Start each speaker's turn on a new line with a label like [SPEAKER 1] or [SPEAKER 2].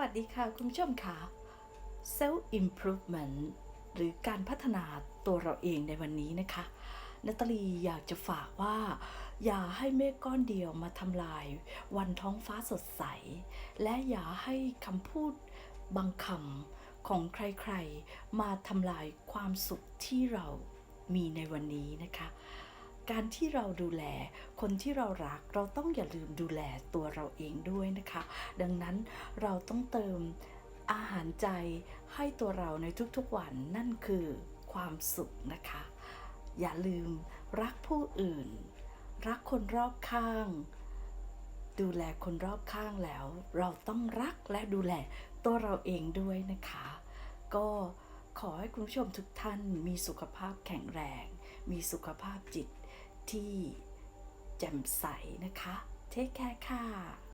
[SPEAKER 1] วัสดีค่ะ คุณผู้ชมค่ะ self improvement หรือการพัฒนาตัวเราเองในวันนี้นะคะนาตาลีอยากจะฝากว่า อย่าให้เมฆก้อนเดียวมาทำลาย วันท้องฟ้าสดใส และอย่าให้คำพูดบางคำของใครๆ มาทำลายความสุขที่เรามีในวันนี้นะคะ การที่เราดูแลคนที่เรารักเราต้องอย่าลืมดูแลตัวเราเองด้วยนะคะ ดังนั้นเราต้องเติมอาหารใจให้ตัวเราในทุกๆวันนั่นคือความสุขนะคะ อย่าลืมรักผู้อื่น รักคนรอบข้าง ดูแลคนรอบข้างแล้ว เราต้องรักและดูแลตัวเราเองด้วยนะคะ ก็ขอให้คุณผู้ชมทุกท่านมีสุขภาพแข็งแรง มีสุขภาพจิต ที่แจ่มใสนะคะ เทคแคร์ค่ะ